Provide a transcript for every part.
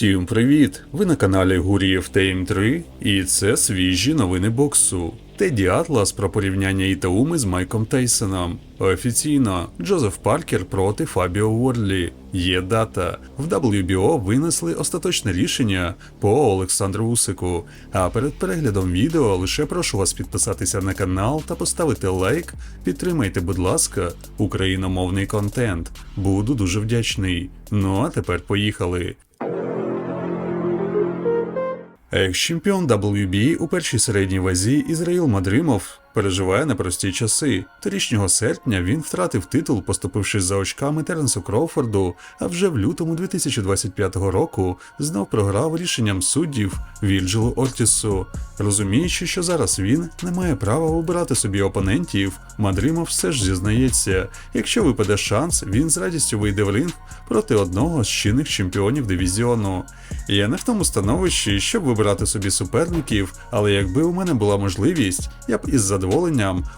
Всім привіт! Ви на каналі Гурієв Тейм 3 і це свіжі новини боксу. Теді Атлас про порівняння Ітауми з Майком Тейсоном. Офіційно Джозеф Паркер проти Фабіо Уорлі. Є дата. В WBO винесли остаточне рішення по Олександру Усику. А перед переглядом відео лише прошу вас підписатися на канал та поставити лайк. Підтримайте, будь ласка, україномовний контент. Буду дуже вдячний. Ну а тепер поїхали. Екс-чемпіон WBA у першій середній вазі Ізраїл Мадримов переживає непрості часи. Торічнього серпня він втратив титул, поступившись за очками Теренсу Кроуфорду, а вже в лютому 2025 року знов програв рішенням суддів Вільджилу Ортісу. Розуміючи, що зараз він не має права обирати собі опонентів, Мадримов все ж зізнається, якщо випаде шанс, він з радістю вийде в ринг проти одного з чинних чемпіонів дивізіону. Я не в тому становищі, щоб вибирати собі суперників, але якби у мене була можливість, я б із задоволенням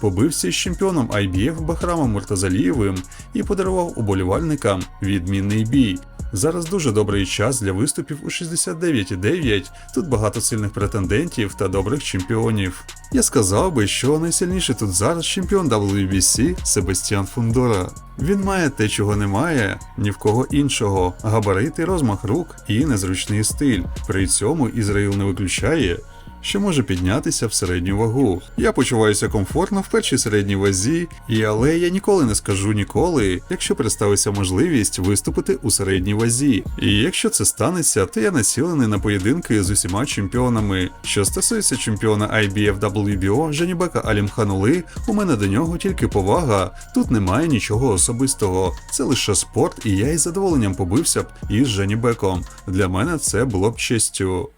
побився з чемпіоном IBF Бахрамом Муртазалієвим і подарував уболівальникам відмінний бій. Зараз дуже добрий час для виступів у 69,9, тут багато сильних претендентів та добрих чемпіонів. Я сказав би, що найсильніший тут зараз чемпіон WBC Себастьян Фундора. Він має те, чого немає ні в кого іншого: габарити, розмах рук і незручний стиль. При цьому Ізраїл не виключає. Що може піднятися в середню вагу. Я почуваюся комфортно в першій середній вазі, і але я ніколи не скажу ніколи, якщо представиться можливість виступити у середній вазі. І якщо це станеться, то я націлений на поєдинки з усіма чемпіонами. Що стосується чемпіона IBF WBO Женібека Алімханули, у мене до нього тільки повага. Тут немає нічого особистого. Це лише спорт, і я із задоволенням побився б із Женібеком. Для мене це було б честю.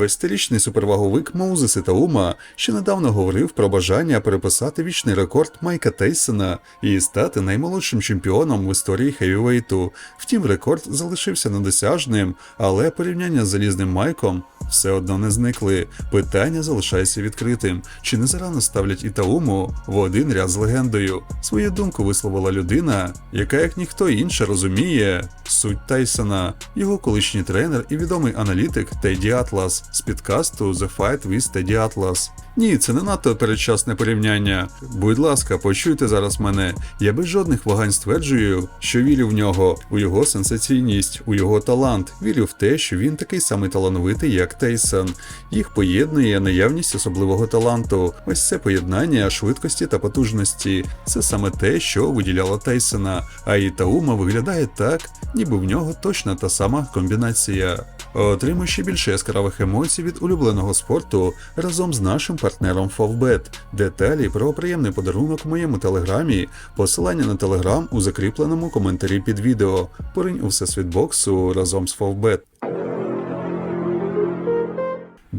20-річний суперваговик Моузес Ітаума ще недавно говорив про бажання переписати вічний рекорд Майка Тейсона і стати наймолодшим чемпіоном в історії хевівейту. Втім, рекорд залишився недосяжним, але порівняння з залізним Майком все одно не зникли. Питання залишається відкритим. Чи не зарано ставлять Ітауму в один ряд з легендою? Свою думку висловила людина, яка як ніхто інше розуміє суть Тайсона, його колишній тренер і відомий аналітик Теді Атлас з підкасту The Fight with Teddy Atlas. Ні, це не надто передчасне порівняння. Будь ласка, почуйте зараз мене. Я без жодних вагань стверджую, що вірю в нього, у його сенсаційність, у його талант. Вірю в те, що він такий самий талановитий, як Тейсон. Їх поєднує наявність особливого таланту. Ось це поєднання швидкості та потужності. Це саме те, що виділяло Тейсона. А Ітаума виглядає так, ніби в нього точно та сама комбінація. Отримуй ще більше яскравих емоцій від улюбленого спорту разом з нашим партнером Фовбет. Деталі про приємний подарунок в моєму телеграмі, посилання на телеграм у закріпленому коментарі під відео. Поринь у всесвіт боксу разом з Фовбет.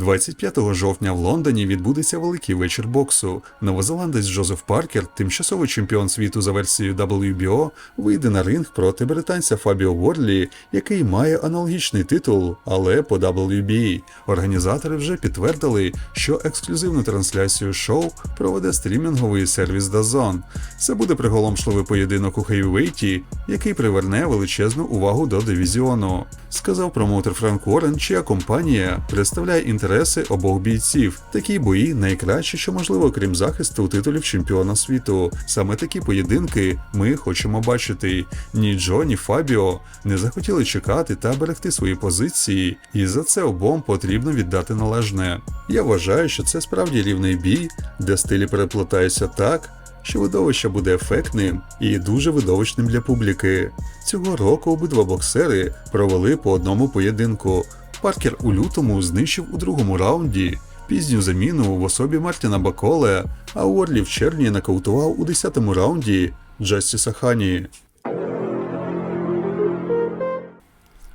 25 жовтня в Лондоні відбудеться великий вечір боксу. Новозеландець Джозеф Паркер, тимчасовий чемпіон світу за версією WBO, вийде на ринг проти британця Фабіо Ворлі, який має аналогічний титул, але по WBA. Організатори вже підтвердили, що ексклюзивну трансляцію шоу проведе стрімінговий сервіс DAZN. Це буде приголомшливий поєдинок у хейвейті, який приверне величезну увагу до дивізіону. Сказав промоутер Франк Уоррен, чия компанія представляє інтереси обох бійців. Такі бої найкраще, що можливо, крім захисту титулів чемпіона світу. Саме такі поєдинки ми хочемо бачити. Ні Джо, ні Фабіо не захотіли чекати та берегти свої позиції, і за це обом потрібно віддати належне. Я вважаю, що це справді рівний бій, де стилі переплетаються так. Що видовище буде ефектним і дуже видовищним для публіки. Цього року обидва боксери провели по одному поєдинку. Паркер у лютому знищив у другому раунді пізню заміну в особі Мартіна Баколе, а Уорлі в червні нокаутував у 10-му раунді Джастіса Хані.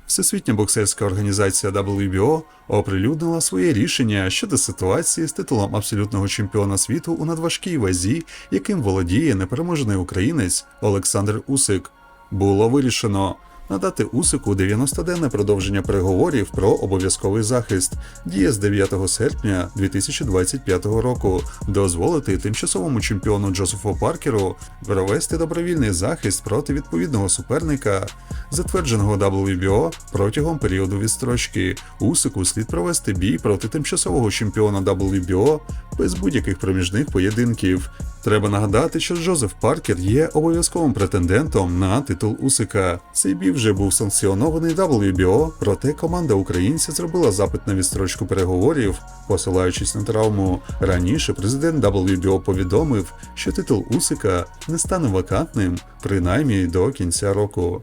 Всесвітня боксерська організація WBO оприлюднила своє рішення щодо ситуації з титулом абсолютного чемпіона світу у надважкій вазі, яким володіє непереможений українець Олександр Усик. Було вирішено. Надати Усику 90-денне продовження переговорів про обов'язковий захист, діє з 9 серпня 2025 року, дозволити тимчасовому чемпіону Джозефу Паркеру провести добровільний захист проти відповідного суперника, затвердженого WBO протягом періоду відстрочки. Усику слід провести бій проти тимчасового чемпіона WBO без будь-яких проміжних поєдинків. Треба нагадати, що Джозеф Паркер є обов'язковим претендентом на титул Усика. Цей бій вже був санкціонований WBO, проте команда українця зробила запит на відстрочку переговорів, посилаючись на травму. Раніше президент WBO повідомив, що титул Усика не стане вакантним принаймні до кінця року.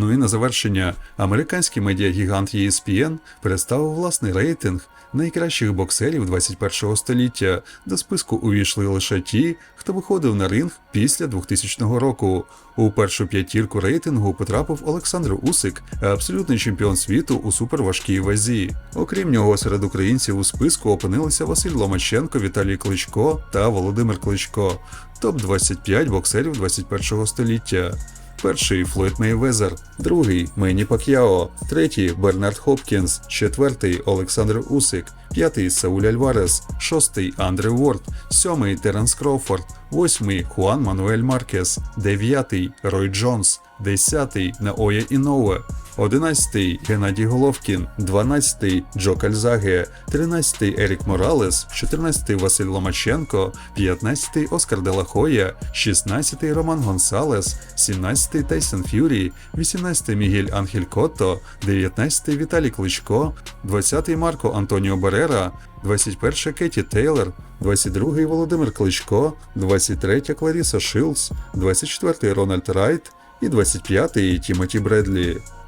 Ну і на завершення, американський медіагігант ESPN представив власний рейтинг найкращих боксерів 21 століття. До списку увійшли лише ті, хто виходив на ринг після 2000 року. У першу п'ятірку рейтингу потрапив Олександр Усик, абсолютний чемпіон світу у суперважкій вазі. Окрім нього, серед українців у списку опинилися Василь Ломаченко, Віталій Кличко та Володимир Кличко. Топ 25 боксерів 21 століття перший Флойд Мейвезер, другий Мені Пак'яо, третій Бернард Хопкінс, четвертий Олександр Усик, п'ятий Сауль Альварес, шостий Андрю Ворд, сьомий Теренс Кроуфорд, восьмий Хуан Мануель Маркес, дев'ятий Рой Джонс, десятий Наоя Інове, 11-й Геннадій Головкін, 12-й Джо Кальзаге, 13-й Ерік Моралес, 14-й Василь Ломаченко, 15-й Оскар Делахоя, 16-й Роман Гонсалес, 17-й Тайсон Ф'юрі, 18-й Мігель Анхель Котто, 19-й Віталій Кличко, 20-й Марко Антоніо Берера, 21 Кеті Тейлор, 22 Володимир Кличко, 23 Кларіса Шилс, 24 Рональд Райт і 25 Тімоті Бредлі.